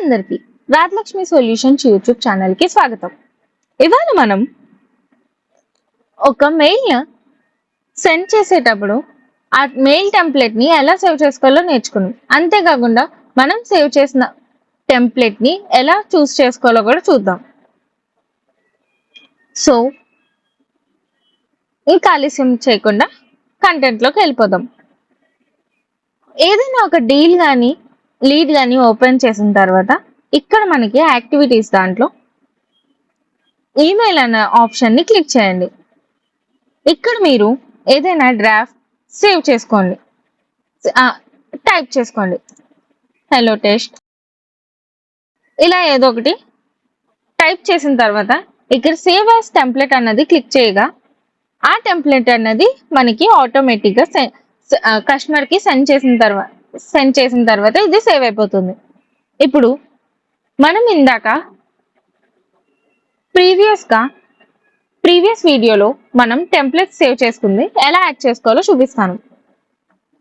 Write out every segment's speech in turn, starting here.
అందరికీ Rajalakshmi solutions YouTube ఛానల్కి స్వాగతం. ఇవాళ మనం ఒక మెయిల్ సెండ్ చేసేటప్పుడు ఆ మెయిల్ టెంప్లెట్ని ఎలా సేవ్ చేసుకోవాలో నేర్చుకున్నాం. అంతేకాకుండా మనం సేవ్ చేసిన టెంప్లెట్ని ఎలా చూస్ చేసుకోవాలో కూడా చూద్దాం. సో ఇంకా ఆలస్యం చేయకుండా కంటెంట్లోకి వెళ్ళిపోదాం. ఏదైనా ఒక డీల్ కానీ లీడ్ కానీ ఓపెన్ చేసిన తర్వాత ఇక్కడ మనకి యాక్టివిటీస్ దాంట్లో ఈమెయిల్ అనే ఆప్షన్ని క్లిక్ చేయండి. ఇక్కడ మీరు ఏదైనా డ్రాఫ్ట్ సేవ్ చేసుకోండి. టైప్ చేసుకోండి. Hello test. ఇలా ఏదో ఒకటి టైప్ చేసిన తర్వాత ఇక్కడ సేవ్ యాజ్ టెంప్లెట్ అన్నది క్లిక్ చేయగా ఆ టెంప్లెట్ అన్నది మనకి ఆటోమేటిక్గా కస్టమర్కి సెండ్ చేసిన తర్వాత సెండ్ చేసిన తర్వాత ఇది సేవ్ అయిపోతుంది. ఇప్పుడు మనం ఇందాక ప్రీవియస్గా ప్రీవియస్ వీడియోలో మనం టెంప్లెట్స్ సేవ్ చేసుకుంది. ఎలా యాడ్ చేసుకోవాలో చూపిస్తాను.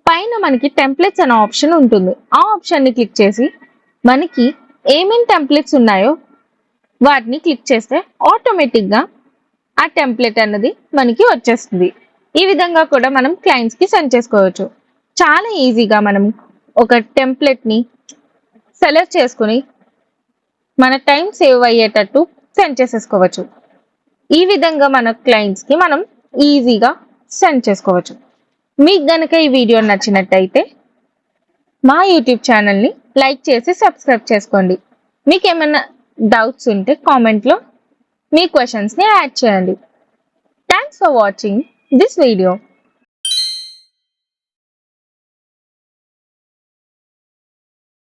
పైన మనకి టెంప్లెట్స్ అనే ఆప్షన్ ఉంటుంది. ఆ ఆప్షన్ని క్లిక్ చేసి మనకి ఏమేమి టెంప్లెట్స్ ఉన్నాయో వాటిని క్లిక్ చేస్తే ఆటోమేటిక్గా ఆ టెంప్లెట్ అన్నది మనకి వచ్చేస్తుంది. ఈ విధంగా కూడా మనం క్లయింట్స్కి సెండ్ చేసుకోవచ్చు. చాలా ఈజీగా మనం ఒక టెంప్లెట్ని సెలెక్ట్ చేసుకుని మన టైం సేవ్ అయ్యేటట్టు సెండ్ చేసేసుకోవచ్చు. ఈ విధంగా మన క్లయింట్స్కి మనం ఈజీగా సెండ్ చేసుకోవచ్చు. మీకు గనక ఈ వీడియో నచ్చినట్టయితే మా యూట్యూబ్ ఛానల్ని లైక్ చేసి సబ్స్క్రైబ్ చేసుకోండి. మీకు ఏమైనా డౌట్స్ ఉంటే కామెంట్లో మీ క్వశ్చన్స్ని యాడ్ చేయండి. Thanks for watching this video